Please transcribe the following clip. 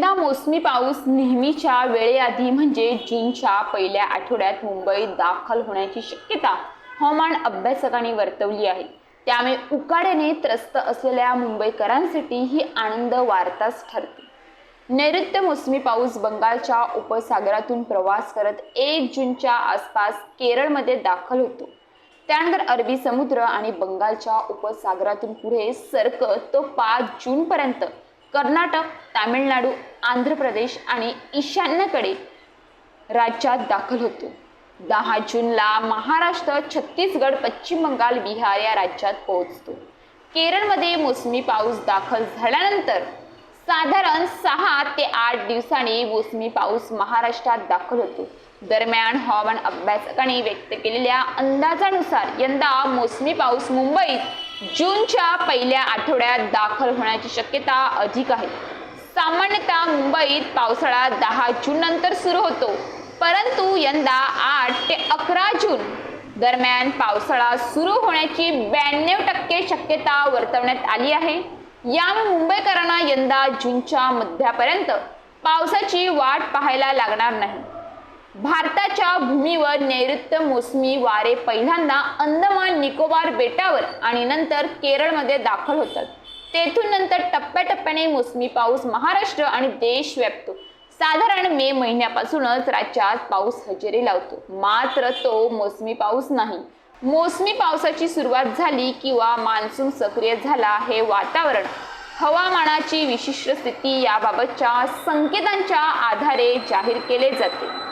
मोसमी पाऊस नेहमीच्या वेळेआधी म्हणजे जूनच्या पहिल्या आठवड्यात मुंबईत दाखल होण्याची शक्यता हवामान अभ्यासकांनी वर्तवली आहे. त्यामुळे उकाड्याने त्रस्त असलेल्या मुंबईकरांसाठी ही आनंद वार्ताच ठरते. नैऋत्य मोसमी पाऊस बंगालच्या उपसागरातून प्रवास करत एक जूनच्या आसपास केरळमध्ये दाखल होतो. त्यानंतर अरबी समुद्र आणि बंगालच्या उपसागरातून पुढे सरकत तो पाच जूनपर्यंत कर्नाटक तामिळनाडू आंध्र प्रदेश आणि ईशान्येकडे राज्यात दाखल होतो. दहा जूनला महाराष्ट्र छत्तीसगड पश्चिम बंगाल बिहार या राज्यात पोहोचतो. केरळमध्ये मोसमी पाऊस दाखल झाल्यानंतर साधारण सहा ते आठ दिवसांनी मोसमी पाऊस महाराष्ट्रात दाखल होतो. दरम्यान हवामान अभ्यासकांनी व्यक्त केलेल्या अंदाजानुसार यंदा मोसमी पाऊस मुंबईत जूनच्या पहिल्या आठवड्यात दाखल होण्याची शक्यता अधिक आहे. सामान्यतः मुंबईत पावसाळा दहा जून नंतर सुरू होतो परंतु यंदा आठ ते अकरा जून दरम्यान पावसाळा सुरू होण्याची ब्याण्णव टक्के शक्यता वर्तवण्यात आली आहे. यामुळे मुंबईकरांना यंदा जूनच्या मध्यापर्यंत पावसाची वाट पाहायला लागणार नाही. भारताच्या भूमीवर नैऋत्य मोसमी वारे पहिल्यांदा अंदमान निकोबार बेटावर आणि नंतर केरळमध्ये दाखल होतात. तेथून नंतर टप्प्याटप्प्याने मोसमी पाऊस महाराष्ट्र आणि देश व्यापतो. साधारण मे महिन्यापासूनच राज्यात पाऊस हजेरी लावतो. मात्र तो मोसमी पाऊस नाही. मोसमी पावसाची सुरुवात झाली किंवा मान्सून सक्रिय झाला हे वातावरण. हवामानाची विशिष्ट स्थिती याबाबतच्या संकेतांच्या आधारे जाहीर केले जाते.